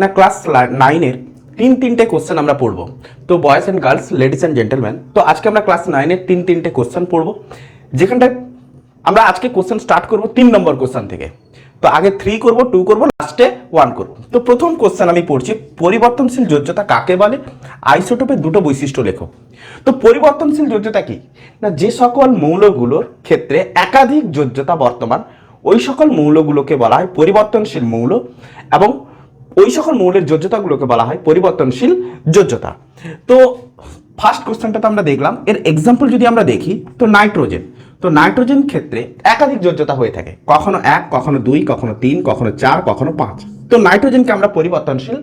না ক্লাস নাইনের তিন তিনটে কোশ্চেন আমরা পড়ব। তো boys and girls ladies and gentleman তো আজকে আমরা ক্লাস নাইনের তিন তিনটে কোশ্চেন পড়ব। যেখানটায় আমরা আজকে কোশ্চেন স্টার্ট করব তিন নম্বর কোশ্চেন থেকে। তো আগে থ্রি করব টু করব লাস্টে ওয়ান করব। তো প্রথম কোশ্চেন আমি পড়ছি, পরিবর্তনশীল যোজ্যতা কাকে বলে? আইসোটোপের দুটো বৈশিষ্ট্য লেখো। তো পরিবর্তনশীল যোজ্যতা কি? না, যে সকল মৌলগুলোর ক্ষেত্রে একাধিক যোজ্যতা বর্তমান, ওই সকল মৌলগুলোকে বলা হয় পরিবর্তনশীল মৌল এবং ওই সকল মৌলের যোজ্যতাগুলোকে বলা হয় পরিবর্তনশীল যোজ্যতা। তো ফার্স্ট কোশ্চেনটা তো আমরা দেখলাম। এর এক্সাম্পল যদি আমরা দেখি, তো নাইট্রোজেন তো নাইট্রোজেন ক্ষেত্রে একাধিক যোজ্যতা হয়ে থাকে। কখনো এক, কখনো দুই, কখনো তিন, কখনো চার, কখনো পাঁচ। তো নাইট্রোজেনকে আমরা পরিবর্তনশীল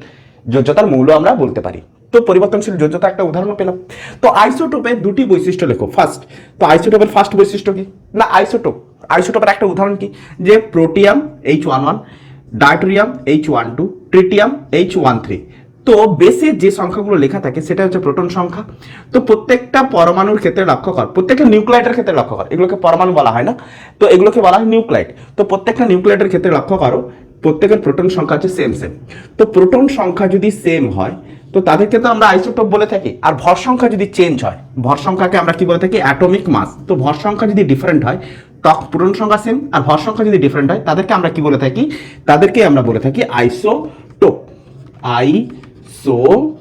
যোজ্যতার মৌল আমরা বলতে পারি। তো পরিবর্তনশীল যোজ্যতা একটা উদাহরণ পেলাম। তো আইসোটোপের দুটি বৈশিষ্ট্য লেখো ফার্স্ট তো আইসোটোপের ফার্স্ট বৈশিষ্ট্য কি? না আইসোটোপ আইসোটোপের একটা উদাহরণ কি? যে protium H one one H one two tritium H one three তো বেসে যে সংখ্যাগুলো লেখা থাকে, সেটা হচ্ছে প্রোটন সংখ্যা। তো প্রত্যেকটা পরমাণুর ক্ষেত্রে লক্ষ্য কর, প্রত্যেকটা নিউক্লাইডের ক্ষেত্রে লক্ষ্য কর, এগুলোকে পরমাণু বলা হয় না। তো এগুলোকে বলা হয় নিউক্লাইট তো প্রত্যেকটা নিউক্লাইডের ক্ষেত্রে লক্ষ্য করো, প্রত্যেকের প্রোটন সংখ্যা হচ্ছে সেম সেম তো প্রোটন সংখ্যা যদি সেম হয়, তো তাদেরকে তো আমরা আইসোটোপ বলে থাকি। আর ভর সংখ্যা যদি চেঞ্জ হয়, ভর সংখ্যাকে আমরা কি বলে থাকি? অ্যাটমিক মাস তো ভর সংখ্যা যদি ডিফারেন্ট হয় তখন প্রোটন সংখ্যা সেম আর ভর সংখ্যা যদি ডিফারেন্ট হয়, তাদেরকে আমরা কি বলে থাকি? তাদেরকে আমরা বলে থাকি আইসোটোপ আইসোটোপ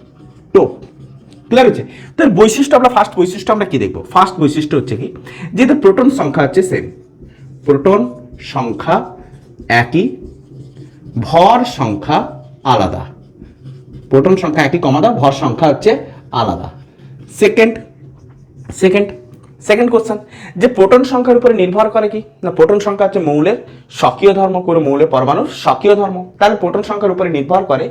ক্লিয়ার হচ্ছে? তো এর বৈশিষ্ট্য আমরা ফার্স্ট বৈশিষ্ট্য আমরা কি দেখব? ফার্স্ট বৈশিষ্ট্য হচ্ছে কি? যেহেতু প্রোটন সংখ্যা হচ্ছে সেম প্রোটন সংখ্যা একই, ভর সংখ্যা আলাদা। প্রোটন সংখ্যা একই কমাদা ভর সংখ্যা হচ্ছে আলাদা। সেকেন্ড সেকেন্ড সেকেন্ড কোশ্চেন যে প্রোটন সংখ্যার উপরে নির্ভর করে কি? না প্রোটন সংখ্যা হচ্ছে মৌলের স্বকীয় ধর্ম করে মৌলের পরমাণুর স্বকীয় ধর্ম। তাহলে প্রোটন সংখ্যার উপরে নির্ভর করে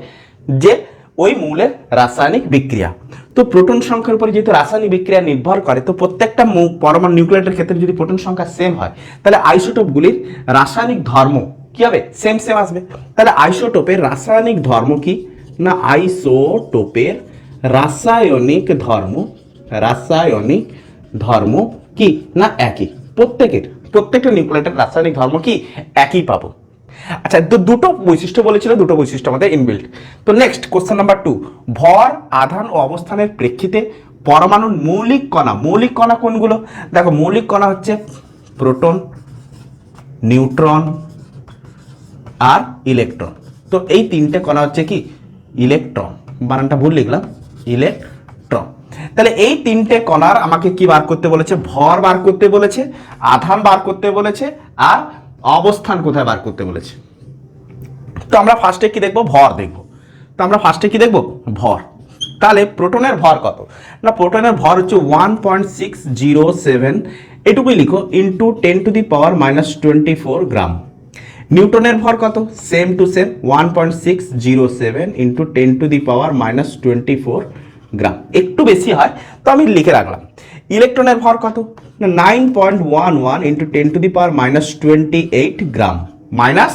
যে ওই মৌলের রাসায়নিক বিক্রিয়া। তো প্রোটন সংখ্যার উপরে যেহেতু রাসায়নিক বিক্রিয়া নির্ভর করে, তো প্রত্যেকটা পরমাণু নিউক্লিয়েটের ক্ষেত্রে যদি প্রোটন সংখ্যা সেম হয়, তাহলে আইসোটোপগুলির রাসায়নিক ধর্ম কি হবে? সেম সেম আসবে। তাহলে আইসোটোপের রাসায়নিক ধর্ম কি? না, আইসোটোপের রাসায়নিক ধর্ম রাসায়নিক ধর্ম কি? না, একই। প্রত্যেকের, প্রত্যেকটা নিউক্লিয়েটের রাসায়নিক ধর্ম কি? একই পাবো। আচ্ছা তো দুটো বৈশিষ্ট্য বলেছিল, দুটো বৈশিষ্ট্য আমাদের ইনবিল্ট তো নেক্সট কোশ্চেন নাম্বার টু ভর, আধান ও অবস্থানের প্রেক্ষিতে পরমাণুর মৌলিক কণা মৌলিক কণা কোনগুলো? দেখো, মৌলিক কণা হচ্ছে প্রোটন, নিউট্রন আর ইলেকট্রন। তো এই তিনটে কণা হচ্ছে কি? ইলেকট্রন। বানানটা ভুল লিখলাম। ইলেকট্রন। তাহলে এই তিনটে কণার আমাকে কি বার করতে বলেছে? ভর বার করতে বলেছে, আধান বার করতে বলেছে, আর অবস্থান কোথায় বার করতে বলেছে? তো আমরা ফার্স্টে কি দেখব? ভর দেখব। তো আমরা ফার্স্টে কি দেখব? ভর। তাহলে প্রোটনের ভর কত? না প্রোটনের ভর হচ্ছে one point six zero seven এটুকুই লিখো into ten to the power minus twenty four gram নিউটনের ভর কত? Same to same one point six zero seven into ten to the power minus twenty four gram একটু বেশি হয়, তো আমি লিখে রাখলাম। ইলেকট্রনের ভর কত? না nine point one one into ten to the power minus twenty eight gram minus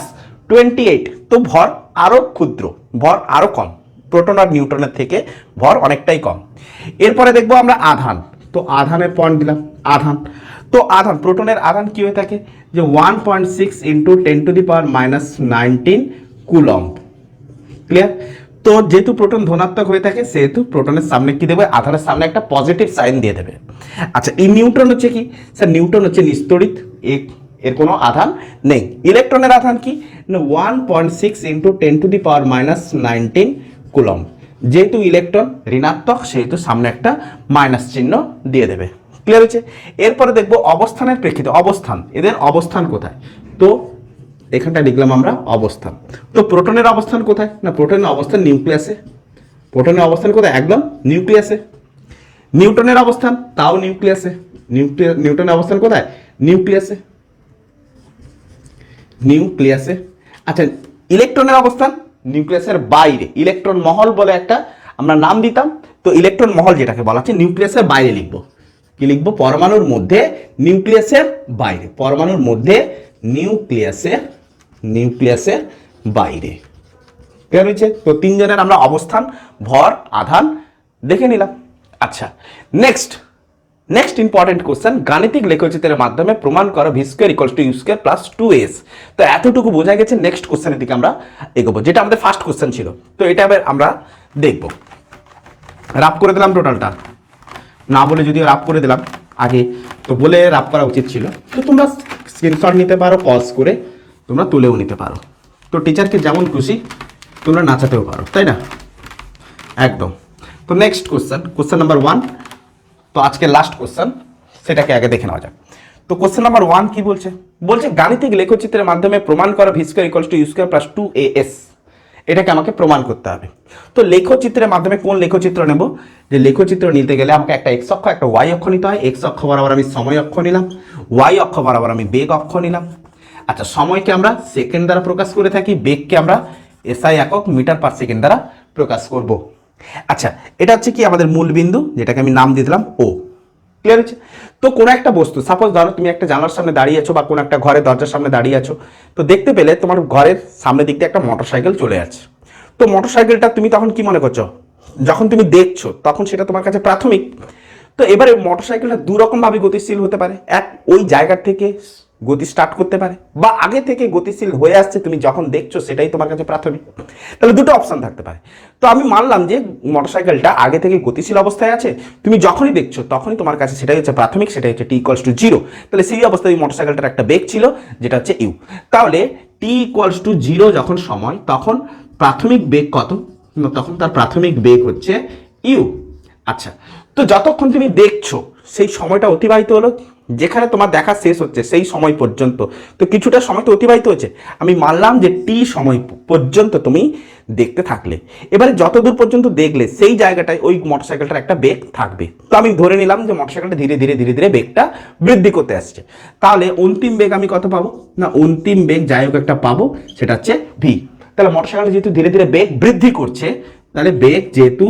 twenty eight তো ভর আরও ক্ষুদ্র, ভর আরও কম। প্রোটন আর নিউট্রনের থেকে ভর অনেকটাই কম। এরপরে দেখব আমরা আধান। তো আধানের পয়েন্ট দিলাম, আধান। তো আধান, প্রোটনের আধান কি হয়ে থাকে? যে one point six into ten to the power minus nineteen coulomb. Clear তো যেহেতু প্রোটন ধনাত্মক হয়ে থাকে, সেহেতু প্রোটনের সামনে কি দেবে? আধারের সামনে একটা পজিটিভ সাইন দিয়ে দেবে। আচ্ছা এই নিউট্রন হচ্ছে কি? স্যার নিউট্রন হচ্ছে নিস্তড়িত, এ- এর কোনো আধান নেই। ইলেকট্রনের আধান কি? One point six into ten to the power minus nineteen coulomb যেহেতু ইলেকট্রন ঋণাত্মক, সেহেতু সামনে একটা মাইনাস চিহ্ন দিয়ে দেবে। ক্লিয়ার হচ্ছে এরপরে দেখব অবস্থানের প্রেক্ষিতে, অবস্থান, এদের অবস্থান কোথায়? তো এখানটা লিখলাম আমরা অবস্থান। তো প্রোটনের অবস্থান কোথায়? না প্রোটনের অবস্থান নিউক্লিয়াসে প্রোটনের অবস্থান কোথায়? একদম নিউক্লিয়াসে নিউটনের অবস্থান, তাও নিউক্লিয়াসে নিউক্লিয়া, নিউটনের অবস্থান কোথায়? নিউক্লিয়াসে নিউক্লিয়াসে আচ্ছা ইলেকট্রনের অবস্থান নিউক্লিয়াসের বাইরে। ইলেকট্রন মহল বলে একটা আমরা নাম দিতাম। তো ইলেকট্রন মহল যেটাকে বলা হচ্ছে নিউক্লিয়াসের বাইরে লিখব। কি লিখব? পরমাণুর মধ্যে নিউক্লিয়াসের বাইরে। পরমাণুর মধ্যে নিউক্লিয়াসের নিউক্লিয়াসের বাইরে। ক্লিয়ার হয়েছে? তো তিনজনের আমরা অবস্থান, ভর, আধান দেখে নিলাম। আচ্ছা নেক্সট নেক্সট ইম্পর্টেন্ট কোশ্চেন গাণিতিক লেখচিত্রের মাধ্যমে প্রমাণ করা V square to U plus two S তো এতটুকু বোঝা গেছে নেক্সট কোশ্চেনের দিকে আমরা এগোবো, যেটা আমাদের ফার্স্ট কোশ্চেন ছিল। তো এটা এবার আমরা দেখব। রাপ করে দিলাম টোটালটা না বলে যদিও রাপ করে দিলাম, আগে তো বলে রাপ করা উচিত ছিল। তো তোমরা স্ক্রিনশট নিতে পারো পজ করে তোমরা তুলেও নিতে পারো। তো টিচারকে যেমন খুশি, তোমরা নাচাতেও পারো, তাই না? একদম। তো next question question number one তো আজকে লাস্ট কোশ্চেন সেটাকে আগে দেখে নেওয়া যাক। তো কোশ্চেন নাম্বার ওয়ান কি বলছে? বলছে, গাণিতিক লেখচিত্রের মাধ্যমে প্রমাণ করা v square equals to U square plus two A S এটাকে আমাকে প্রমাণ করতে হবে। তো লেখচিত্রের মাধ্যমে কোন লেখচিত্র নেব? যে লেখচিত্র নিতে গেলে আমাকে একটা এক্স অক্ষ, একটা ওয়াই অক্ষ নিতে হয়। এক্স অক্ষ বরাবর আমি সময় অক্ষ নিলাম। ওয়াই অক্ষ বরাবর আমি বেগ অক্ষ নিলাম। আচ্ছা সময়কে আমরা সেকেন্ড দ্বারা প্রকাশ করে থাকি। বেগকে আমরা এসআই একক মিটার পার সেকেন্ড দ্বারা প্রকাশ করব। আচ্ছা এটা হচ্ছে কি আমাদের মূল বিন্দু, যেটাকে আমি নাম দিয়ে দিলাম ও ক্লিয়ার হচ্ছে? তো কোনো একটা বস্তু সাপোজ ধরো তুমি একটা জানলার সামনে দাঁড়িয়ে আছো বা কোনো একটা ঘরের দরজার সামনে দাঁড়িয়ে আছো, তো দেখতে পেলে তোমার ঘরের সামনের দিক দিয়ে একটা মোটর সাইকেল চলে আছে তো মোটর সাইকেলটা তুমি তখন কি মনে করছ? যখন তুমি দেখছ, তখন সেটা তোমার কাছে প্রাথমিক। তো এবারে মোটর সাইকেলটা দু রকম ভাবে গতিশীল হতে পারে। এক, ওই জায়গা থেকে গতি স্টার্ট করতে পারে বা আগে থেকে গতিশীল হয়ে আসছে, তুমি যখন দেখছ সেটাই তোমার কাছে প্রাথমিক। তাহলে দুটো অপশন থাকতে পারে। তো আমি মানলাম যে মোটরসাইকেলটা আগে থেকে গতিশীল অবস্থায় আছে, তুমি যখনই দেখছ তখনই তোমার কাছে সেটাই হচ্ছে প্রাথমিক, সেটাই হচ্ছে টি ইকুয়ালস টু জিরো তাহলে সেই অবস্থায় ওই মোটরসাইকেলটার একটা বেগ ছিল, যেটা হচ্ছে ইউ তাহলে টি ইকুয়ালস টু জিরো যখন সময়, তখন প্রাথমিক বেগ কত? তখন তার প্রাথমিক বেগ হচ্ছে ইউ আচ্ছা তো যতক্ষণ তুমি দেখছ, সেই সময়টা অতিবাহিত হলো যেখানে তোমার দেখা শেষ হচ্ছে সেই সময় পর্যন্ত। তো কিছুটা সময় তো অতিবাহিত হচ্ছে আমি মানলাম যে টি সময় পর্যন্ত তুমি দেখতে থাকলে। এবারে যতদূর পর্যন্ত দেখলে, সেই জায়গাটায় ওই মোটরসাইকেলটার একটা বেগ থাকবে। তো আমি ধরে নিলাম যে মোটরসাইকেলটা ধীরে ধীরে ধীরে ধীরে বেগটা বৃদ্ধি করতে আসছে। তাহলে অন্তিম বেগ আমি কত পাবো? না, অন্তিম বেগ যাই হোক একটা পাবো, সেটা হচ্ছে ভি তাহলে মোটরসাইকেল যেহেতু ধীরে ধীরে বেগ বৃদ্ধি করছে তাহলে বেগ যেহেতু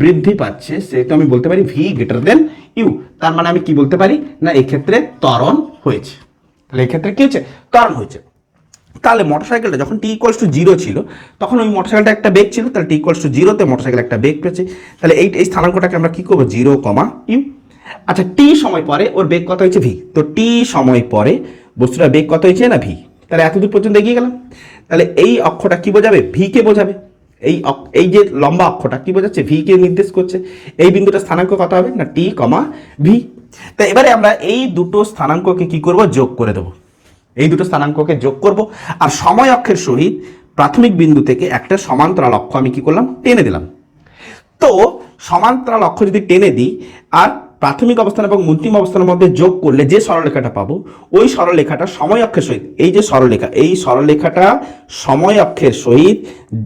বৃদ্ধি পাচ্ছে, সেহেতু আমি বলতে পারি ভি গ্রেটার দেন ইউ তার মানে আমি কি বলতে পারি? না, এক্ষেত্রে ত্বরণ হয়েছে। তাহলে এক্ষেত্রে কি হচ্ছে? ত্বরণ হয়েছে। তাহলে মোটরসাইকেলটা যখন টি ইকুয়ালস টু জিরো ছিল, তখন ওই মোটরসাইকেলটা একটা বেগ ছিল, তাহলে টি ইকুয়ালস টু জিরোতে মোটরসাইকেল একটা বেগ পেয়েছে। তাহলে এই এই স্থানাঙ্কটাকে আমরা কী করব? জিরো কমা ইউ আচ্ছা টি সময় পরে ওর বেগ কত হয়েছে ভি তো টি সময় পরে বস্তুটার বেগ কত হয়েছে না ভি তাহলে এতদূর পর্যন্ত এগিয়ে গেলাম। তাহলে এই অক্ষটা কী বোঝাবে? ভি কে বোঝাবে। এই এই যে লম্বা অক্ষটা, কি বোঝাচ্ছে? ভি কে নির্দেশ করছে। এই বিন্দুটা স্থানাঙ্ক কত হবে? না টি কমা ভি তা এবারে আমরা এই দুটো স্থানাঙ্ককে কি করব? যোগ করে দেবো। এই দুটো স্থানাঙ্ককে যোগ করব। আর সময় অক্ষের সহিত প্রাথমিক বিন্দু থেকে একটা সমান্তরাল অক্ষ আমি কি করলাম? টেনে দিলাম। তো সমান্তরাল অক্ষ যদি টেনে দিই, আর প্রাথমিক অবস্থান এবং অন্তিম অবস্থানের মধ্যে যোগ করলে যে সরলরেখাটা পাবো, ওই সরলরেখাটা সময় অক্ষের সহিত, এই যে সরলরেখা, এই সরলরেখাটা সময় অক্ষের সহিত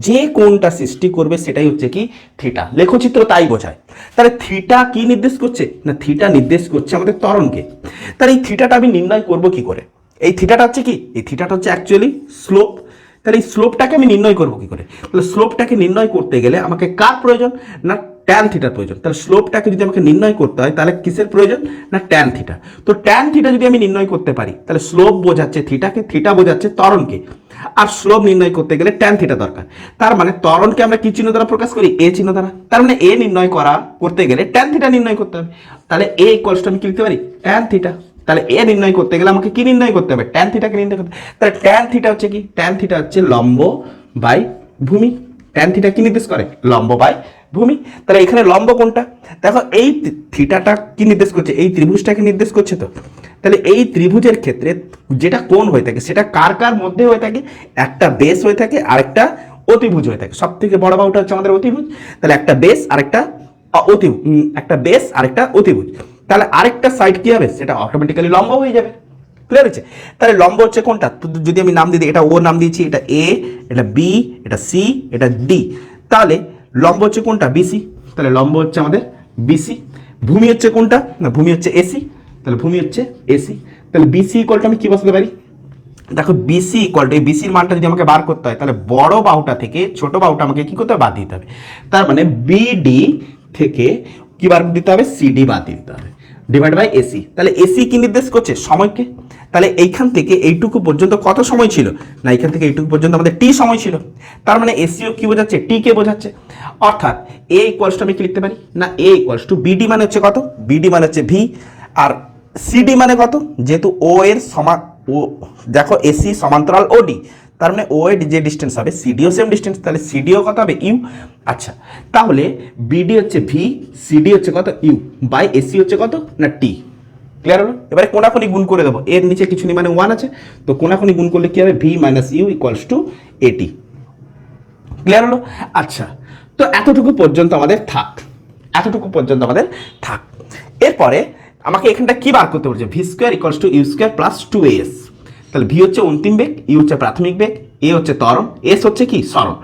যে কোণটা সৃষ্টি করবে সেটাই হচ্ছে কি থিটা লেখচিত্র তাই বোঝায়। তাহলে থিটা কি নির্দেশ করছে? না থিটা নির্দেশ করছে আমাদের ত্বরণকে। তাহলে এই থিটাটা আমি নির্ণয় করব কি করে? এই থিটাটা হচ্ছে কি? এই থিটাটা হচ্ছে অ্যাকচুয়ালি স্লোপ তাহলে এই স্লোপটাকে আমি নির্ণয় করব কি করে? তাহলে স্লোপটাকে নির্ণয় করতে গেলে আমাকে কার প্রয়োজন? না ট্যান থিটার প্রয়োজন। তাহলে স্লোপটাকে যদি আমাকে নির্ণয় করতে হয়, তাহলে কিসের প্রয়োজন? না ট্যান থিটা তো ট্যান থিটা যদি আমি নির্ণয় করতে পারি, তাহলে স্লোপ বোঝাচ্ছে থিটাকে থিটা বোঝাচ্ছে ত্বরণকে। আর স্লোপ নির্ণয় করতে গেলে ট্যান থিটা দরকার। তার মানে ত্বরণকে আমরা কি চিহ্ন দ্বারা প্রকাশ করি? এ চিহ্ন দ্বারা। তার মানে এ নির্ণয় করা, করতে গেলে ট্যান থিটা নির্ণয় করতে হবে। তাহলে এ ইকুয়ালস আমি কি লিখতে পারি? ট্যান থিটা তাহলে এ নির্ণয় করতে গেলে আমাকে কি নির্ণয় করতে হবে? ট্যান থিটাকে নির্ণয় করতে। তাহলে ট্যান থিটা হচ্ছে কি? ট্যান থিটা হচ্ছে লম্ব বাই ভূমি। ট্যান থিটা কি নির্দেশ করে? লম্ব বাই ভূমি, তাহলে এখানে লম্ব কোনটা? দেখো, এই থিটাটা কি নির্দেশ করছে? এই ত্রিভুজটাকে নির্দেশ করছে তো। তাহলে এই ত্রিভুজের ক্ষেত্রে যেটা কোণ হয়ে থাকে, সেটা কার কার মধ্যে হয়ে থাকে? একটা বেস হয়ে থাকে, আরেকটা অতিভুজ হয়ে থাকে। সব থেকে বড় বাহুটা হচ্ছে আমাদের অতিভুজ। তাহলে একটা বেস আরেকটা অতি একটা বেস আরেকটা অতিভুজ। তাহলে আরেকটা সাইড কি হবে? সেটা অটোমেটিক্যালি লম্ব হয়ে যাবে। ক্লিয়ার হচ্ছে তাহলে লম্ব হচ্ছে কোনটা? যদি আমি নাম দিই, এটা ও নাম দিয়েছি, এটা এ এটা বি এটা সি এটা ডি তাহলে লম্ব হচ্ছে কোনটা? বিসি তাহলে লম্ব হচ্ছে আমাদের বিসি ভূমি হচ্ছে কোনটা? না ভূমি হচ্ছে এসি তাহলে ভূমি হচ্ছে এসি তাহলে বিসি ইকলটা আমি কি বসাতে পারি? দেখো বিসি ইকুয়াল এই বিসির মানটা যদি আমাকে বার করতে হয় তাহলে বড় বাহুটা থেকে ছোট বাহুটা আমাকে কি করতে হবে? বাদ দিতে হবে। তার মানে বিডি থেকে কি বার দিতে হবে? সিডি বাদ দিতে হবে। ডিভাইড বাই এসি তাহলে এসি কি নির্দেশ করছে? সময়কে। তাহলে এইখান থেকে এইটুকু পর্যন্ত কত সময় ছিল? না, এইখান থেকে এইটুকু পর্যন্ত আমাদের টি সময় ছিল। তার মানে এসিও কি বোঝাচ্ছে? টি কে বোঝাচ্ছে। অর্থাৎ এ ইকুয়ালস টু আমি কি লিখতে পারি? না এ ইকুয়ালস টু বিডি মানে হচ্ছে কত? বিডি মানে হচ্ছে ভি আর সিডি মানে কত? যেহেতু ও এর সমান ও দেখো এসি সমান্তরাল ওডি তার মানে ও এর যে ডিস্টেন্স হবে সিডিও সেম ডিস্টেন্স তাহলে সিডিও কত হবে? ইউ আচ্ছা তাহলে বিডি হচ্ছে ভি সিডি হচ্ছে কত? ইউ বাই এসি হচ্ছে কত? না টি ক্লিয়ার হলো? এবারে কোনাকুনি গুণ করে দেবো। এর নিচে কিছু নেই মানে ওয়ান আছে। তো কোনাকুনি গুণ করলে কি হবে? V minus u equals to at clear হলো? আচ্ছা তো এতটুকু পর্যন্ত আমাদের থাক। এতটুকু পর্যন্ত আমাদের থাক। এরপরে আমাকে এখানটা কি বার করতে বলছে? V square equals to u square plus two s তাহলে ভি হচ্ছে অন্তিম বেগ, ই হচ্ছে প্রাথমিক বেগ, এ হচ্ছে ত্বরণ, এস হচ্ছে কি? সরণ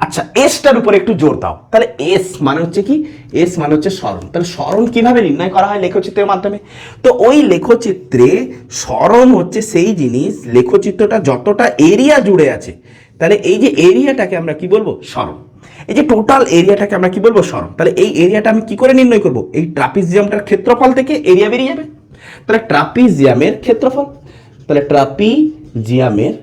আচ্ছা এসটার উপরে একটু জোর দাও। তাহলে এস মানে হচ্ছে কি? এস মানে হচ্ছে সরণ তাহলে সরণ কীভাবে নির্ণয় করা হয় লেখচিত্রের মাধ্যমে? তো ওই লেখচিত্রে সরণ হচ্ছে সেই জিনিস, লেখচিত্রটা যতটা এরিয়া জুড়ে আছে। তাহলে এই যে এরিয়াটাকে আমরা কি বলব? সরণ এই যে টোটাল এরিয়াটাকে আমরা কি বলব? সরণ তাহলে এই এরিয়াটা আমি কি করে নির্ণয় করব? এই ট্রাপিজিয়ামটার ক্ষেত্রফল থেকে এরিয়া বেরিয়ে যাবে। তাহলে ট্রাপিজিয়ামের ক্ষেত্রফল তাহলে ট্রাপিজিয়ামের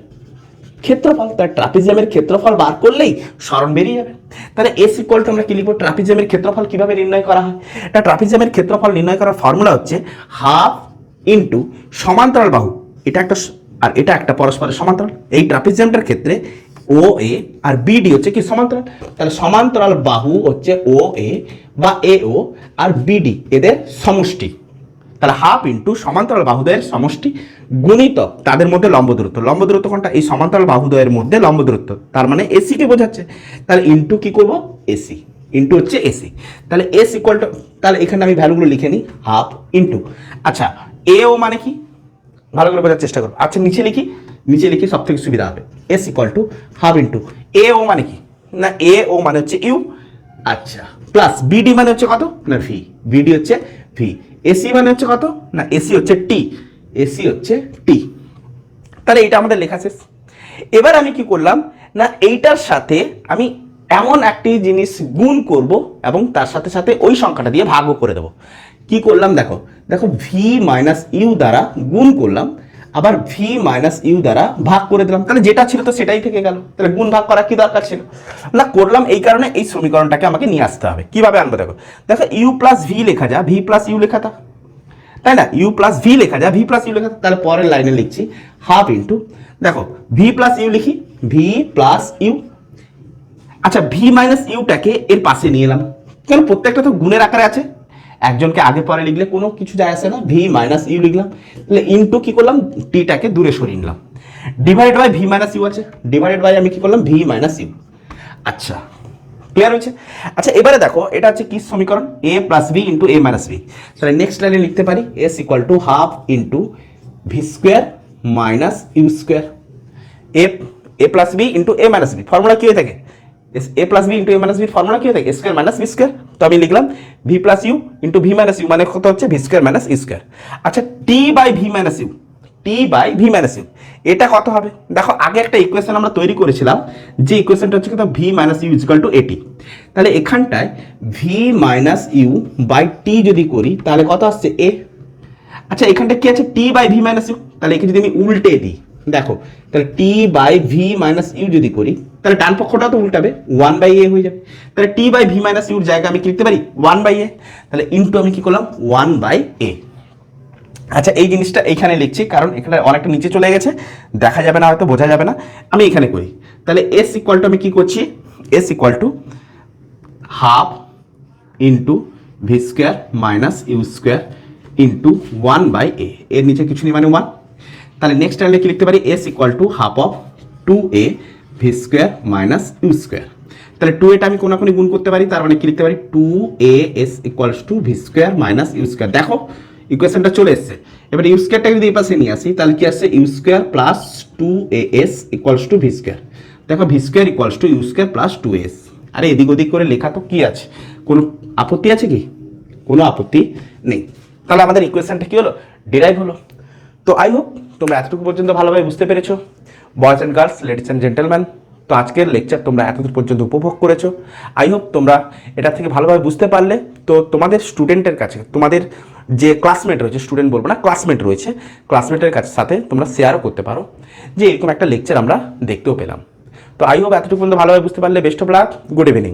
ক্ষেত্রফল তার ট্রাপিজিয়ামের ক্ষেত্রফল বার করলেই সরণ বেরিয়ে যাবে। তাহলে এস ইকুয়াল টু আমরা কি লিখব? ট্রাপিজিয়ামের ক্ষেত্রফল কীভাবে নির্ণয় করা হয়? এটা ট্রাপিজিয়ামের ক্ষেত্রফল নির্ণয় করার ফর্মুলা হচ্ছে হাফ ইন্টু সমান্তরাল বাহু। এটা একটা আর এটা একটা পরস্পরের সমান্তরাল। এই ট্রাপিজিয়ামটার ক্ষেত্রে ও এ আর বিডি হচ্ছে কি সমান্তরাল? তাহলে সমান্তরাল বাহু হচ্ছে ও এ বা এ ও আর বিডি এদের সমষ্টি। তাহলে হাফ ইন্টু সমান্তরাল বাহুদয়ের সমষ্টি গুণিতক তাদের মধ্যে লম্ব দূরত্ব। লম্ব দূরত্ব কোনটা? এই সমান্তরাল বাহুদয়ের মধ্যে লম্ব দূরত্ব। তার মানে এসি কে বোঝাচ্ছে? তাহলে ইন্টু কি করব? এসি। ইন্টু হচ্ছে এসি। তাহলে এস ইকুয়াল টু তাহলে এখানে আমি ভ্যালুগুলো লিখে নিই। Half into. আচ্ছা এ ও মানে কি? ভালো করে বোঝার চেষ্টা করব আচ্ছা নিচে লিখি। নিচে লিখি সব থেকে সুবিধা হবে। S equal to half into. A O মানে কি? না, এ ও মানে হচ্ছে ইউ। আচ্ছা প্লাস বিডি মানে হচ্ছে কত? না, ভি। বিডি হচ্ছে ভি। এসি মানে হচ্ছে কত? না এসি হচ্ছে টি এসি হচ্ছে টি তাহলে এটা আমাদের লেখা শেষ। এবার আমি কি করলাম? না, এইটার সাথে আমি এমন একটি জিনিস গুণ করব এবং তার সাথে সাথে ওই সংখ্যাটা দিয়ে ভাগও করে দেব। কি করলাম? দেখো দেখো ভি মাইনাস ইউ দ্বারা গুণ করলাম। আবার ভি মাইনাস ইউ দ্বারা ভাগ করে দিলাম। তাহলে যেটা ছিল তো সেটাই থেকে গেল। তাহলে গুণ ভাগ করা কি দরকার ছিল? না, করলাম এই কারণে এই সমীকরণটাকে আমাকে নিয়ে আসতে হবে। কীভাবে আনব দেখো? দেখো ইউ প্লাস ভি লেখা যা ভি প্লাস ইউ লেখা তা। তাই না? ইউ প্লাস ভি লেখা যা ভি প্লাস ইউ লেখা তাহলে পরের লাইনে লিখছি হাফ ইন্টু দেখো ভি প্লাস ইউ লিখি ভি প্লাস ইউ আচ্ছা ভি মাইনাস ইউটাকে এর পাশে নিয়ে এলাম। কেন? প্রত্যেকটা তো গুণের আকারে আছে। একজনকে আগে পরে লিখলে কোনো কিছু যায় আসে না ভি মাইনাস ইউ লিখলাম। তাহলে ইনটু কি করলাম? টিটাকে দূরে সরিয়ে নিলাম। Divide by v minus u আছে। ডিভাইডেড বাই আমি কি করলাম? ভি মাইনাস ইউ আচ্ছা ক্লিয়ার হয়েছে? আচ্ছা এবারে দেখো, এটা হচ্ছে কি সমীকরণ? A plus b into a minus b তাহলে নেক্সট লাইনে লিখতে পারি s equal to half into v square minus u square a a plus b into a minus b formula কি হয়ে থাকে? A plus b into a minus b formula কি হয়ে থাকে? স্কোয়ার মাইনাস বি স্কোয়ার তো আমি লিখলাম v plus u into v minus u মানে কত হচ্ছে? V square minus u square আচ্ছা t by v minus u t by v minus u এটা কত হবে? দেখো, আগে একটা ইকুয়েশন আমরা তৈরি করেছিলাম, যে ইকুয়েশনটা হচ্ছে কিন্তু v minus u equal to at তাহলে এখানটায় v minus u by t যদি করি, তাহলে কত আসছে? এ আচ্ছা এখানটা কি আছে? T by v minus u তাহলে একে যদি আমি উল্টে দিই দেখো, তাহলে t by v minus u যদি করি, তাহলে ডান পক্ষটা তো উল্টাবে ওয়ান বাই এ হয়ে যাবে। তাহলে টি বাই ভি মাইনাস ইউর জায়গায় আমি কি লিখতে পারি? ওয়ান বাই এ তাহলে ইন্টু আমি কি করলাম? ওয়ান বাই এ আচ্ছা এই জিনিসটা এইখানে লিখছি, কারণ এখানে অনেকটা নিচে চলে গেছে, দেখা যাবে না, হয়তো বোঝা যাবে না। আমি এখানে করি। তাহলে এস ইকুয়াল টু আমি কি করছি? S equal to half into v square minus u square into one by a এর নিচে কিছু নেই মানে ওয়ান তাহলে নেক্সট টাইমে কি লিখতে পারি? S equal to half of two a v square minus u square তাহলে টু এটা আমি কোনাকুনি গুণ করতে পারি, তার মানে কি লিখতে পারি? Two a s equals to v square minus u square দেখো ইকুয়েশনটা চলে এসছে। এবার ইউ স্কোয়ারটাকে যদি এই পাশে নিয়ে আসি, তাহলে কি আসছে? U square plus two a s equals to v square দেখো v square equals to u square plus two s আরে, এদিক ওদিক করে লেখা তো কি আছে? কোনো আপত্তি আছে কি? কোনো আপত্তি নেই। তাহলে আমাদের ইকুয়েশনটা কি হলো? ডিরাইভ হলো। তো আই হোপ তোমরা এতটুকু পর্যন্ত ভালোভাবে বুঝতে পেরেছ। Boys and girls ladies and gentleman তো আজকের লেকচার তোমরা এতদূর পর্যন্ত উপভোগ করেছ। আই হোপ তোমরা এটা থেকে ভালোভাবে বুঝতে পারলে। তো তোমাদের স্টুডেন্টের কাছে, তোমাদের যে ক্লাসমেট রয়েছে স্টুডেন্ট বলব না ক্লাসমেট রয়েছে ক্লাসমেটের কাছে সাথে তোমরা শেয়ারও করতে পারো যে এরকম একটা লেকচার আমরা দেখতেও পেলাম। তো আই হোপ এতটুকু পর্যন্ত ভালোভাবে বুঝতে পারলে। Best of luck good evening